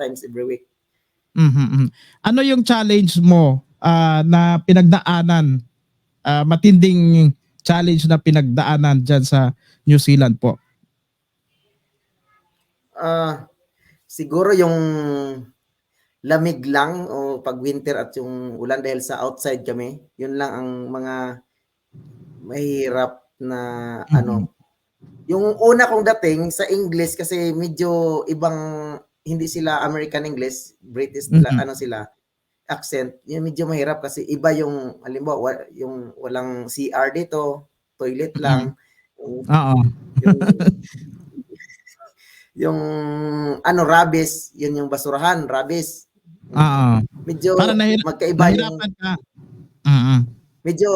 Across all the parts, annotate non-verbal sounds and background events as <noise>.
times every week. Mhm, mhm. Ano yung challenge mo ah, na pinagdaanan? Ah, matinding challenge na pinagdaanan dyan sa New Zealand po. Ah, siguro yung lamig lang o pag winter at yung ulan dahil sa outside kami, yun lang ang mga mahirap na Mhm. ano. Yung una kong dating sa English kasi medyo ibang hindi sila American English, British la- Mhm. ano sila accent. Yun medyo mahirap kasi iba yung halimbawa wa- yung walang CR dito, toilet Mhm. lang. Yung Oo. yung, <laughs> yung ano rabis, yun yung basurahan, rabis. Oo. Medyo Para magkaiba yung ka. Mhm. medyo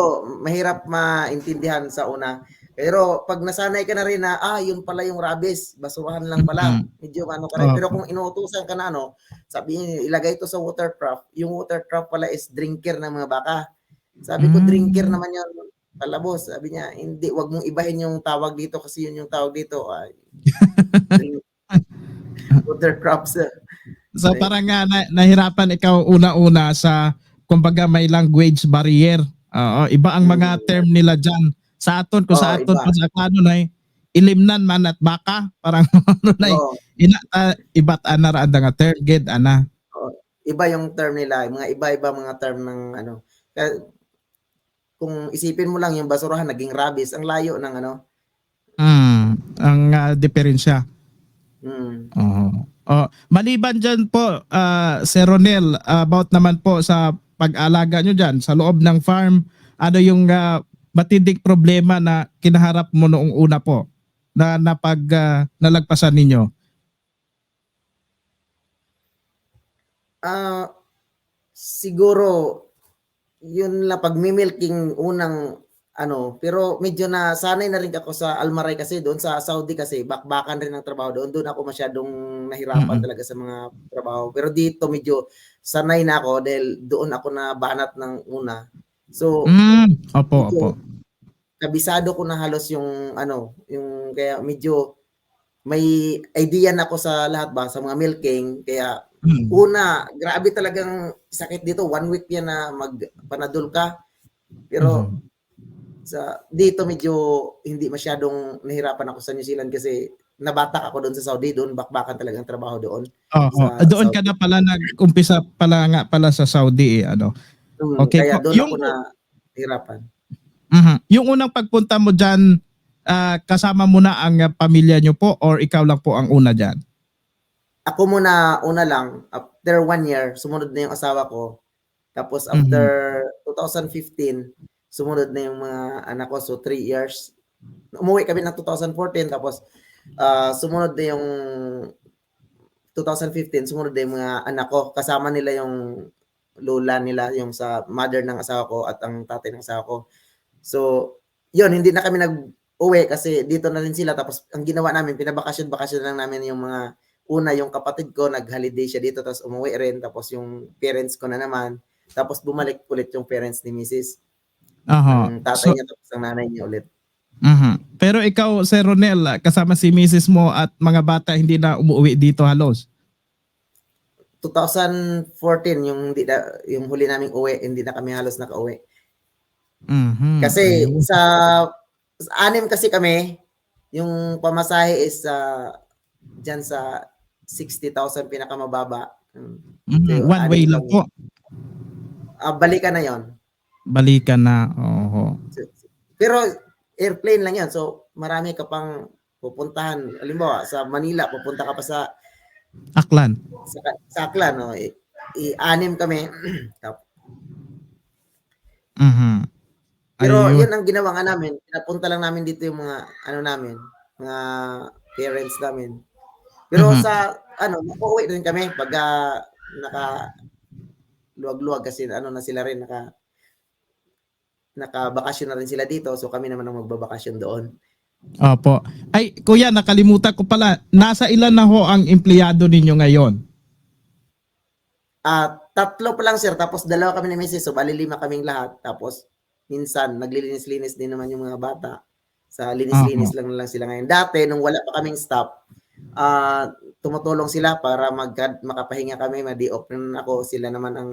mahirap maintindihan sa una. Pero pag nasanay ka na rin na, ah, yun pala yung rabis, basurahan lang pala. Medyo ano ka rin. Pero Opo. kung inuutusan ka na, ano, sabi niya, ilagay ito sa water trough. Yung water trough pala is drinker ng mga baka. Sabi ko, Mm. drinker naman yun. Palabos. Sabi niya, hindi, wag mong ibahin yung tawag dito kasi yun yung tawag dito. Ay, <laughs> drink- water troughs. So Right. parang nga na, nahirapan ikaw una-una sa kumbaga may language barrier. Oo, iba ang mga Mm. term nila diyan. Sa aton ko sa Oo, aton pa sa kano na ilimnan man at baka parang <laughs> ano na Oo. ina ta, iba't ana ra nga term gid ana. iba yung term nila, mga iba-iba mga term ng ano. Kaya, kung isipin mo lang yung basurahan naging rabis, ang layo ng ano. Mm, ang ah, diferensya. Mm. Oo. Oh, maliban diyan po ah, Sir Ronel about naman po sa pag-alaga nyo diyan sa loob ng farm, ano yung ah, matinding problema na kinaharap mo noong una po na napag ah, nalagpasan ninyo? Ah, siguro yun lang pag-milking unang ano, pero medyo na sanay na rin ako sa Almaray kasi doon sa Saudi kasi bakbakan rin ang trabaho doon. Doon ako masyadong nahirapan Mm-mm. talaga sa mga trabaho. Pero dito medyo sanay na ako dahil doon ako na banat ng una. So, Mm, opo, medyo opo. kabisado ko na halos yung ano, yung kaya medyo may idea na ako sa lahat ba sa mga milking kaya Mm. una grabe talagang sakit dito one week yan na magpanadol ka pero Mhm. sa dito medyo hindi masyadong nahirapan ako sa New Zealand kasi nabatak ako doon sa Saudi doon bakbakan talagang trabaho doon Oo, sa doon ka Saudi. na pala nag-umpisa pala nga pala sa Saudi eh, ano. Mm, Okay kaya doon Yung ako na hirapan Mhm. Yung unang pagpunta mo diyan kasama mo na ang pamilya nyo po or ikaw lang po ang una diyan? ako muna una lang. After one year sumunod na yung asawa ko. Tapos Mhm. after 2015 sumunod na yung mga anak ko. So three years. Umuwi kami ng 2014 tapos ah, sumunod na yung 2015 sumunod na yung mga anak ko. Kasama nila yung lola nila yung sa mother ng asawa ko at ang tatay ng asawa ko so yun hindi na kami nag uwi kasi dito na rin sila tapos ang ginawa namin pinabakasyon bakasyon lang namin yung mga una yung kapatid ko nag-holiday siya dito tapos umuwi rin tapos yung parents ko na naman tapos bumalik ulit yung parents ni Mrs. Aha. Ang tatay So, niya tapos ang nanay niya ulit. mhm. Pero ikaw, Sir Ronel, ah, kasama si Mrs. mo at mga bata hindi na umuwi dito halos. 2014 yung hindi na, yung huli naming uwi, hindi na kami halos nakauwi. Mhm. Kasi Ayun. sa, sa anim kasi kami, yung pamasahe is sa diyan sa 60,000 pinakamababa. Mm. Mhm. so, One way lang po. Ah, balikan na 'yon. Balikan na. Oo. Pero airplane lang 'yan. So marami ka pang pupuntahan. Halimbawa sa Manila, pupunta ka pa sa Aklan. sa, sa Aklan, no? I, i-anim kami. <clears throat> Mhm. Pero Ayun. yun ang ginawa nga namin. Pinapunta lang namin dito yung mga ano namin, mga parents namin. Pero Mhm. sa ano, uuwi rin kami pag ah, naka luwag-luwag kasi ano na sila rin naka naka-bakasyon na rin sila dito. So kami naman ang magbabakasyon doon. Opo. Ay, kuya, nakalimutan ko pala. Nasa ilan na ho ang empleyado ninyo ngayon? Ah, tatlo pa lang sir, tapos dalawa kami ni Mrs. So bali lima kaming lahat. Tapos minsan naglilinis-linis din naman yung mga bata. Sa linis-linis lang lang sila ngayon. Dati nung wala pa kaming staff, ah, tumutulong sila para mag makapahinga kami, ma-day off naman ako. Sila naman ang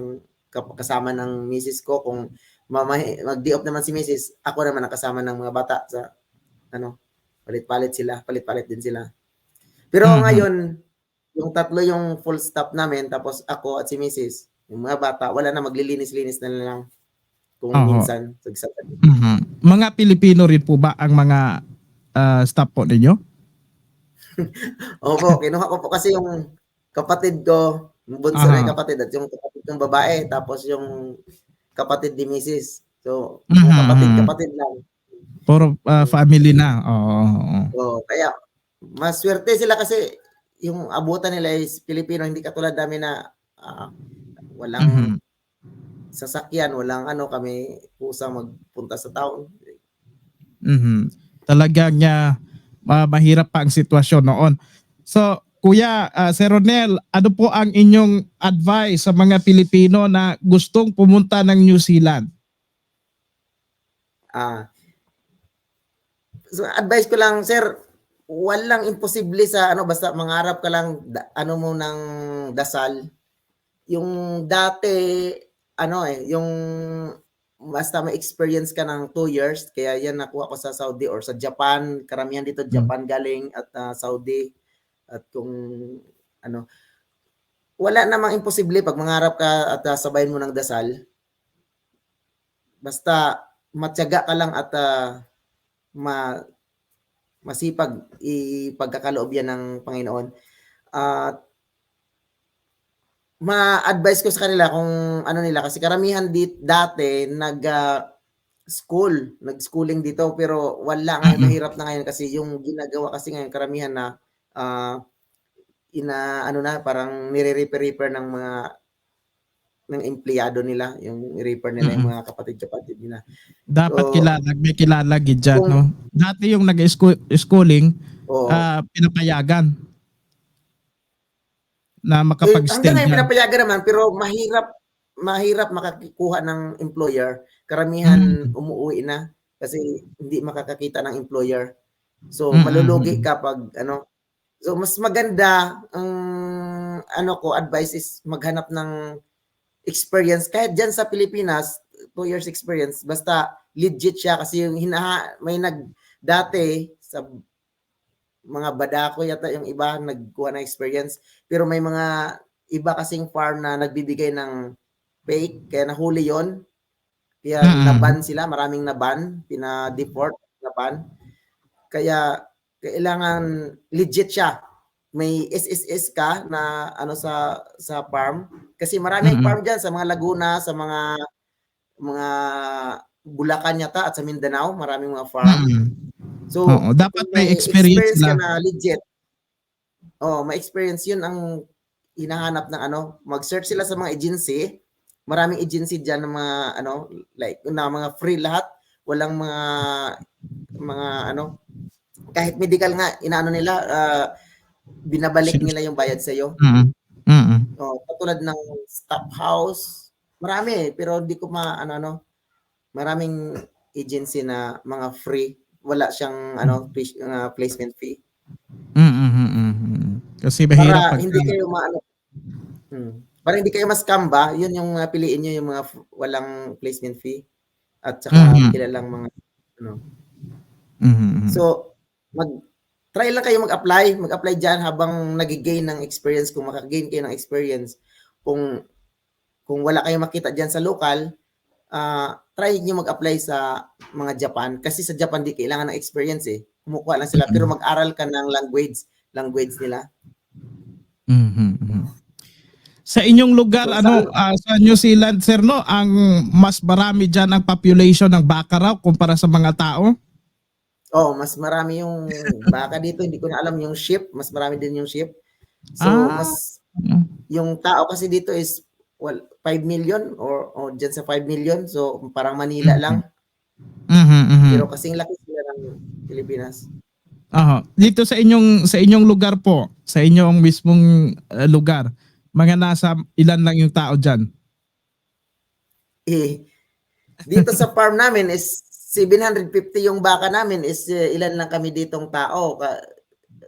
kasama ng misis ko. Kung mamahi, mag-day off naman si misis, ako naman ang kasama ng mga bata sa ano, palit-palit sila, palit-palit din sila. Pero Mhm. ngayon, yung tatlo yung full stop namin, tapos ako at si misis, yung mga bata, wala na maglilinis-linis na lang kung Oo. minsan. Mhm. Mga Pilipino rin po ba ang mga ah, staff po ninyo? <laughs> Opo, kinuha ko po kasi yung kapatid ko, yung bunso na yung Aha. kapatid at yung kapatid ng babae, tapos yung kapatid ni Mrs. So, Mhm, mga mhm. kapatid-kapatid lang. Puro ah, family na. Oo. oo. So, kaya maswerte sila kasi yung abutan nila is Pilipino, hindi katulad namin na ah, walang Mhm. sasakyan, walang ano kami pusa magpunta sa town. Mhm. Talagang niya mahirap pa ang sitwasyon noon. So, Kuya ah, Sir Ronel, ano po ang inyong advice sa mga Pilipino na gustong pumunta ng New Zealand? Ah. So advice ko lang sir, walang imposible sa ano basta mangarap ka lang da, ano mo ng dasal. Yung dati ano eh, yung basta may experience ka ng two years, kaya yan nakuha ko sa Saudi or sa Japan, karamihan dito Japan galing at ah, Saudi at kung ano wala namang imposible pag mangarap ka at ah, sabayin mo ng dasal. Basta matyaga ka lang at ah, ma masipag ipagkakaloob yan ng Panginoon. At ma-advise ko sa kanila kung ano nila kasi karamihan dit dati nag ah, school, nag-schooling dito pero wala nga Mhm. mahirap na ngayon kasi yung ginagawa kasi ngayon karamihan na ah, ina ano na parang nire-repair ng mga ng empleyado nila, yung repair nila yung Mhm. mga kapatid-kapatid nila. Dapat So, kilala, may kilala gid dyan, kung- no? Dati yung nag-schooling, Oo. ah, pinapayagan na Eh, makapag-stay hanggang ngayon pinapayagan naman pero mahirap mahirap makakikuha ng employer. Karamihan Mm. umuwi na kasi hindi makakakita ng employer. So Mm, malulugi mm, ka pag ano. So mas maganda ang ano ko advice is maghanap ng experience. Kahit diyan sa Pilipinas, two years experience basta legit siya. Kasi yung hinaha may nag dati sa mga badako yata yung iba nagkuha ng experience. Pero may mga iba kasing farm na nagbibigay ng fake kaya nahuli yon kaya Mm. naban sila maraming naban pina-deport naban. Kaya kailangan legit siya may SSS ka na ano sa sa farm kasi maraming Mm. farm diyan sa mga Laguna sa mga mga Bulacan yata at sa Mindanao maraming mga farm Mm. so Oo, dapat kung may experience ka lang. na legit. Oh, may experience 'yun ang hinahanap ng ano, mag-search sila sa mga agency. Maraming agency diyan ng mga ano, like na mga free lahat, walang mga mga ano kahit medical nga inaano nila ah, binabalik nila yung bayad sa iyo. Mm. Mm. Oh, katulad ng staff house, marami pero di ko ma ano ano maraming agency na mga free wala siyang ano pis- uh, placement fee. Mm, mm, mm, mm, mm. Kasi mahirap para pag hindi kayo maano hmm, para hindi kayo mas-scam ba yun yung uh, piliin niyo yung mga walang placement fee at saka Mhm. kilalang mga ano Mm, mm, mm. so mag try lang kayo mag-apply. Mag-apply diyan habang nagi-gain ng experience. Kung maka-gain kayo ng experience kung kung wala kayong makita diyan sa local ah try niyo mag-apply sa mga Japan. Kasi sa Japan di kailangan ng experience eh. Kumukuha lang sila. Pero mag-aral ka ng language language nila. Mhm, mhm. Sa inyong lugar, So, ano, ah, sa New Zealand, sir, no, ang mas marami dyan ang population ng baka raw kumpara sa mga tao? Oh, mas marami yung baka dito, hindi ko na alam yung sheep, mas marami din yung sheep. So, Ah. mas Mm. yung tao kasi dito is well, 5 million or or diyan sa 5 million. So, parang Manila Mhm. lang, Mhm, mhm. pero kasing laki sila ng Pilipinas. Aha. Dito sa inyong sa inyong lugar po, sa inyong mismong ah, lugar, mga nasa ilan lang yung tao diyan? Eh, dito sa farm namin is 750 yung baka namin is eh, ilan lang kami ditong tao. Ka,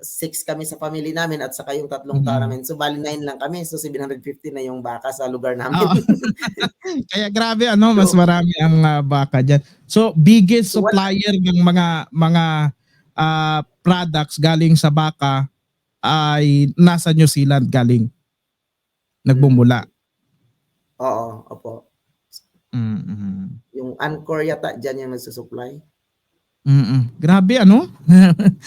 six kami sa family namin at saka yung tatlong Mhm. tao namin. So bali nine lang kami. So 750 na yung baka sa lugar namin. Oo. <laughs> Kaya grabe ano, mas So- marami ang ah, baka diyan. So biggest supplier ng mga mga ah, products galing sa baka ay nasa New Zealand galing. Nagbumula. Oo, opo. Mm-mm. Yung Anchor yata dyan yung nagsusupply. Mm-mm. Grabe ano?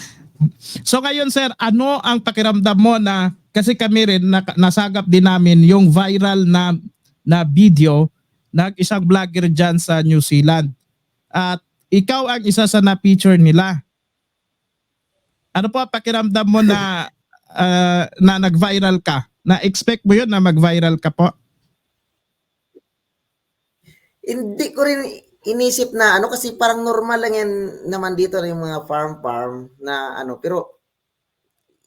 <laughs> so ngayon sir, ano ang pakiramdam mo na kasi kami rin na, nasagap din namin yung viral na na video ng isang vlogger dyan sa New Zealand. At ikaw ang isa sa na-feature nila. Ano po ang pakiramdam mo na <laughs> ah, na nag-viral ka? Na-expect mo yun na mag-viral ka po? Hindi ko rin inisip na ano kasi parang normal lang yan naman dito na yung mga farm farm na ano. Pero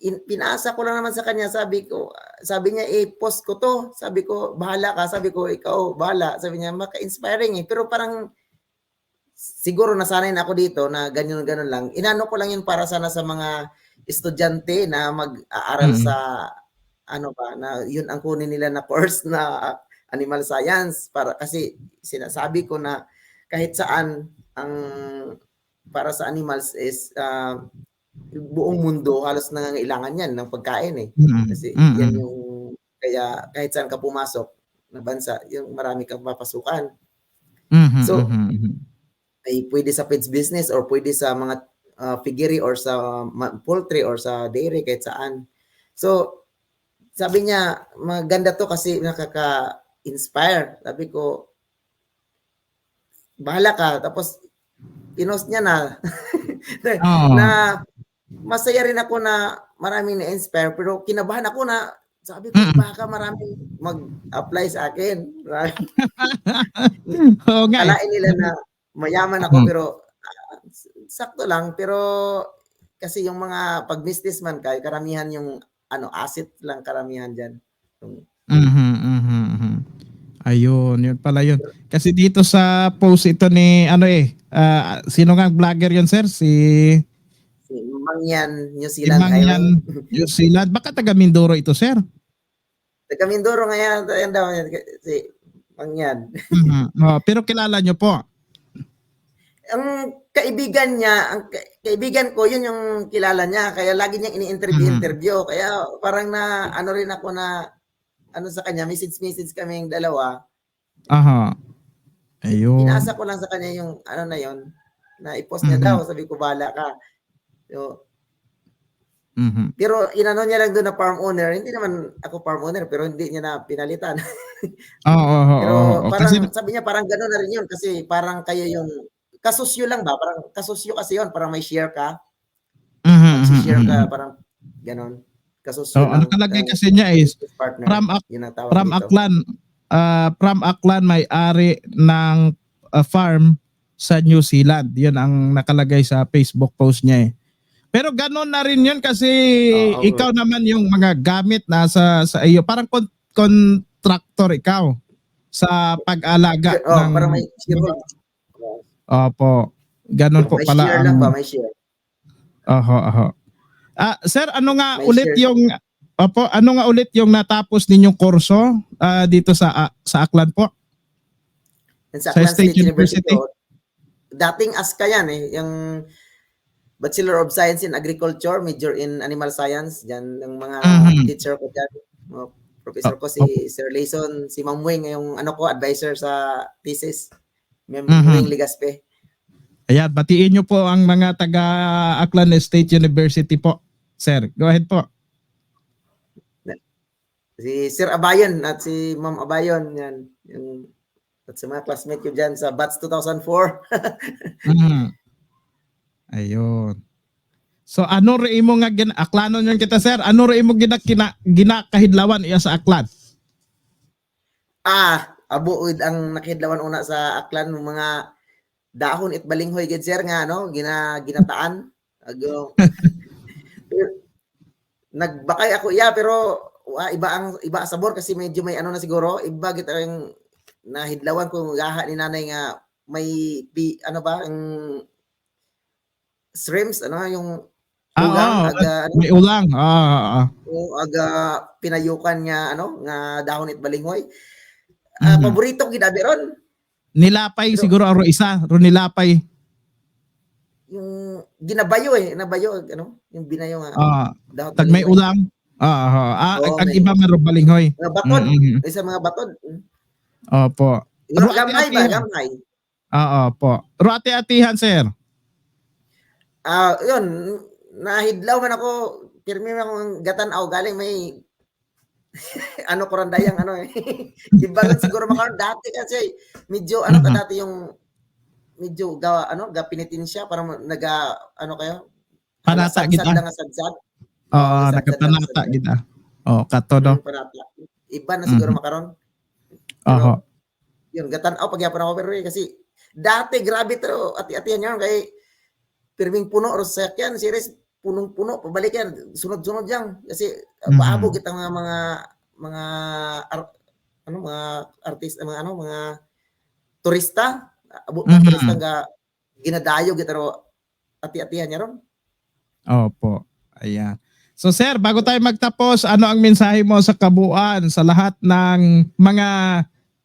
in, pinasa ko lang naman sa kanya. Sabi ko sabi niya eh post ko to. Sabi ko bahala ka. Sabi ko ikaw bahala. Sabi niya maka-inspiring eh. Pero parang siguro nasanay na ako dito na ganyan ganun lang. Inano ko lang yun para sana sa mga estudyante na mag-aaral Mhm. sa ano ba na yun ang kunin nila na course na animal science para kasi sinasabi ko na kahit saan ang para sa animals is ah, buong mundo halos nangangailangan yan ng pagkain eh. Kasi Mm-mm. yan yung kaya kahit saan ka pumasok na bansa, yung marami kang papasukan. Mhm, So, mhm, mhm. Ay pwede sa pets business or pwede sa mga ah, piggery or sa ma- poultry or sa dairy kahit saan. So, sabi niya, maganda to kasi nakaka-inspire. Sabi ko, bahala ka. Tapos, pinost niya na. Oo. <laughs> na masaya rin ako na maraming na-inspire pero kinabahan ako na sabi ko Mm. baka maraming mag-apply sa akin. <laughs> Oo nga. eh. Kalain nila na mayaman ako Mm. pero ah, sakto lang pero kasi yung mga pag businessman ka karamihan yung ano asset lang karamihan diyan. Mhm, mhm, mhm. Ayun, yun pala yun. Kasi dito sa post ito ni ano eh, ah, sino nga ang vlogger yun sir? Si, Si Mangyan, New si Zealand Mangyan Highway. New Zealand. Baka taga Mindoro ito sir. Taga Mindoro ngayon, ayan daw yan, si Mangyan. Mhm. Oh, pero kilala nyo po. ang kaibigan niya, ang ka- kaibigan ko, yun yung kilala niya. Kaya lagi niyang ini-interview, Mhm. interview. Kaya parang na, ano rin ako na, ano sa kanya, message-message kaming dalawa. Aha. Ayun. Pinasa ko lang sa kanya yung, ano na yun, na i-post niya Mhm. daw. Sabi ko, bahala ka. So, Mhm. pero inano niya lang doon na farm owner. Hindi naman ako farm owner, pero hindi niya na pinalitan. <laughs> Oo, oo, pero oo, oo. parang, Kasi, sabi niya, parang gano'n na rin yun. Kasi parang kayo yung, kasusyo lang ba? Parang kasusyo kasi yun. Parang may share ka. Mhm, mhm, Mag-share ka, mhm. parang ganon. Kasusyo Oo, ang nakalagay kasi niya is partner. from Ak- from dito. Aklan ah from Aklan may ari ng ah, farm sa New Zealand. 'Yun ang nakalagay sa Facebook post niya eh. Pero ganun na rin 'yun kasi Oo. ikaw naman yung mga gamit nasa sa iyo. Parang kon- contractor ikaw sa pag-alaga Oh, ng parang may share. Opo. Ganun po may pala share ang lang ba? May share. Oho, oho. Ah, sir, ano nga May ulit share. yung Opo, ano nga ulit yung natapos ninyong kurso ah, dito sa ah, sa Aklan po? Sa Sa Aklan State State, University. University. oh, dating ASCA yan eh. Yung Bachelor of Science in Agriculture, major in Animal Science. Diyan yung mga Mhm. teacher ko dyan. Mga professor ko si Sir Layson, si Ma'am Wing, yung ano ko, advisor sa thesis. Ma'am Mhm. Wing Ligaspe. Ayan, batiin niyo po ang mga taga Aklan State University po. Sir, go ahead po. Si Sir Abayon at si Ma'am Abayon, yan. Yung, at sa mga classmate ko dyan sa batch 2004. Mhm. Ayun. So ano rin mo nga gina aklanon yun kita sir? Ano rin mo gina, gina, ginakahidlawan iya sa Aklan? ah, abuod ang nakidlawan una sa aklan mga dahon it balinghoy gid sir nga no, gina ginataan. Ago. <laughs> Nagbakay ako iya pero wa, iba ang iba ang sabor kasi medyo may ano na siguro, iba gid ang nahidlawan ko gaha ni nanay nga may pi, ano ba ang shrimps ano yung Ah, Ugang, oo, aga, ano, may ulang. Ah, ah, ah. o aga pinayukan nga ano nga dahon it balinghoy. Ah, Mhm. paborito gidabi ron Nilapay Pero- siguro aro isa, ro nilapay. Yung ginabayo eh, nabayo ano, yung binayo nga Ah, tag may ulang. Ah, ah, ah. ah Oo, ang may- iba maro balinghoy. Mga batod, Mm, mm, isa mga batod. Opo. Siguro Ano, gamay ba, gamay. Oo po. Ro ati-atihan, sir. Ah, yun, nahidlaw man ako, pirmi man akong gatanaw galing may <laughs> ano ko randayang ano eh. <laughs> Iba siguro makaroon dati kasi medyo ano ka Mhm. dati yung medyo ga ano gapinitin siya para naga ano kayo Panata lang nga sadsad. Oo, lang, kita. Oh, kato panata. Iba na siguro Mhm. makaroon. Oo. Yun, gatanaw pagyapon ako pero eh, kasi dati grabe to ati-atihan niya kay pirming puno sa sakyan series punong-puno pabalik yan sunod-sunod yan kasi Mhm. paabog kita mga mga mga ar- ano mga artist mga ano mga turista abo mga Mhm. turista nga ginadayo kita ro ati-atihan niya ron Opo. Ayan. So sir, bago tayo magtapos, ano ang mensahe mo sa kabuuan sa lahat ng mga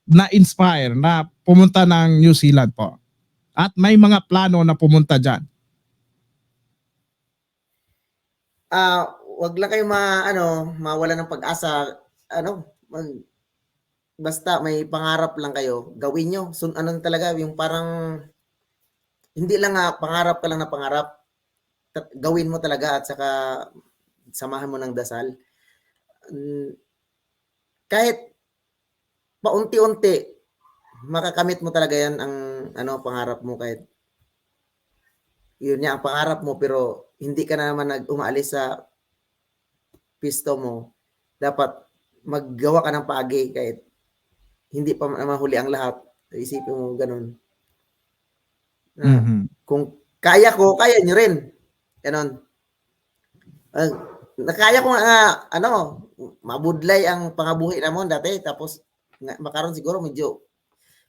na-inspire na pumunta ng New Zealand po? At may mga plano na pumunta dyan. ah wag lang kayo ma ano mawala ng pag-asa ano mag, basta may pangarap lang kayo gawin nyo. Sun ano talaga yung parang hindi lang nga pangarap ka lang na pangarap. Gawin mo talaga at saka samahan mo ng dasal. Mm, kahit paunti-unti makakamit mo talaga yan ang ano pangarap mo kahit yun niya ang pangarap mo pero hindi ka na naman nag umaalis sa pisto mo. Dapat maggawa ka ng paagi kahit hindi pa naman huli ang lahat isipin mo ganun Na Mhm. kung kaya ko kaya nyo rin ganon uh, nakaya ko nga ano mabudlay ang pangabuhi namon dati tapos nga, makaron siguro medyo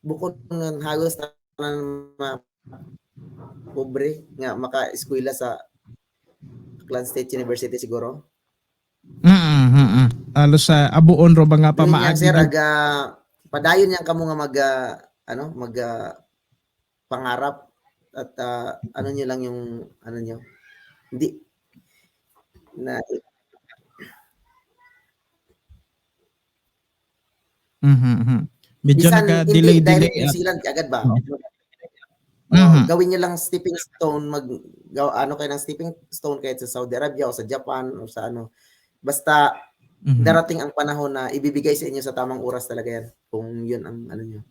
bukod ng hagos na na pobre nga maka-eskwela sa Aklan State University siguro. Mhm, mhm. Alos sa abuon ro ba nga Yun nga, pamaagi? sir, aga padayon yan kamo nga mag ah, ano mag ah, pangarap at ah, ano niyo lang yung ano niyo. Hindi na Mhm, mhm. Medyo hindi delay. direct Zealand agad ba? Oo. Oo, Mhm. gawin niyo lang stepping stone mag gaw, ano kayo ng stepping stone kahit sa Saudi Arabia o sa Japan o sa ano. Basta Mhm. darating ang panahon na ibibigay sa inyo sa tamang oras talaga yan kung yun ang ano niyo.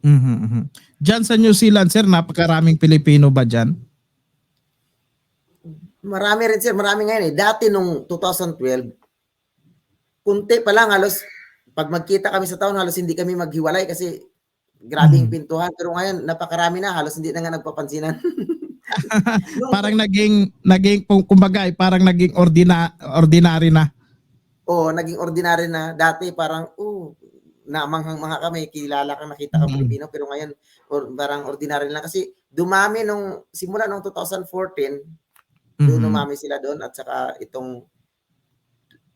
Mhm, mhm. Diyan sa New Zealand, sir, napakaraming Pilipino ba dyan? Marami rin sir, marami ngayon eh. Dati nung 2012, kunti pa lang halos pag magkita kami sa taon halos hindi kami maghiwalay kasi grabe yung Mhm. pintuhan. Pero ngayon napakarami na halos hindi na nga nagpapansinan. <laughs> Parang naging, naging kumbaga, eh, parang naging ordina, ordinary na. Oo, naging ordinary na. Dati parang, oh, namanghang mga kami, kilala kang nakita kang Mhm. Pilipino, pero ngayon or, parang ordinary lang. Kasi dumami nung, simula nung 2014, doon Mhm. dumami sila doon at saka itong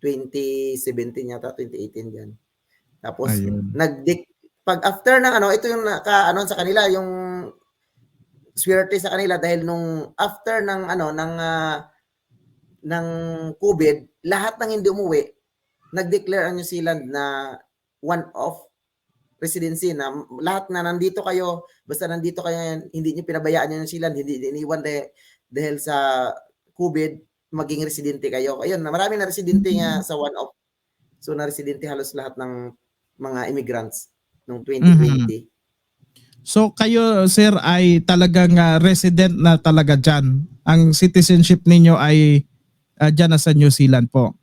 2017 yata, 2018 yan. Tapos, Ayun. nag pag after ng ano, ito yung naka, ano sa kanila, yung swerte sa kanila dahil nung after ng ano, ng ah, ng COVID, lahat ng hindi umuwi, nag-declare ang New Zealand na one off residency na lahat na nandito kayo, basta nandito kayo, hindi niyo pinabayaan yung New Zealand, hindi iniwan dahil, dahil sa COVID, maging residente kayo. Ayun, marami na residente nga sa one off. So na residente halos lahat ng mga immigrants noong 2020. So kayo, sir, ay talagang ah, resident na talaga dyan. Ang citizenship ninyo ay uh, dyan na sa New Zealand po.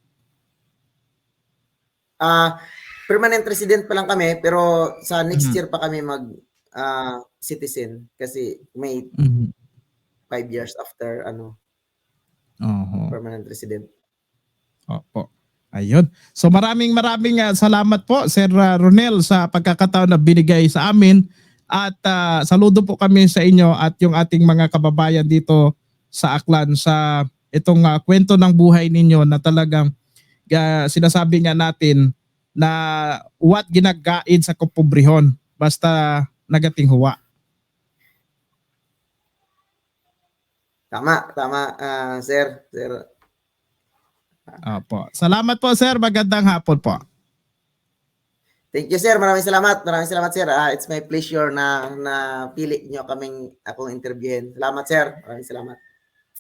Ah, permanent resident pa lang kami pero sa next Mhm. year pa kami mag ah, citizen kasi may Mhm. five years after ano Oho. permanent resident. Opo. Ayun. So maraming maraming ah, salamat po Sir ah, Ronel sa pagkakataon na binigay sa amin at ah, saludo po kami sa inyo at yung ating mga kababayan dito sa Aklan sa itong ah, kwento ng buhay ninyo na talagang ah, sinasabi nga natin na what ginagaid sa kupobrihon basta nagating huwa. Tama, tama, ah, sir. Sir, Opo. Salamat po sir, magandang hapon po. Thank you, sir. Maraming salamat. Maraming salamat, sir. Ah, it's my pleasure na na pili niyo kaming akong interviewin. Salamat, sir. Maraming salamat.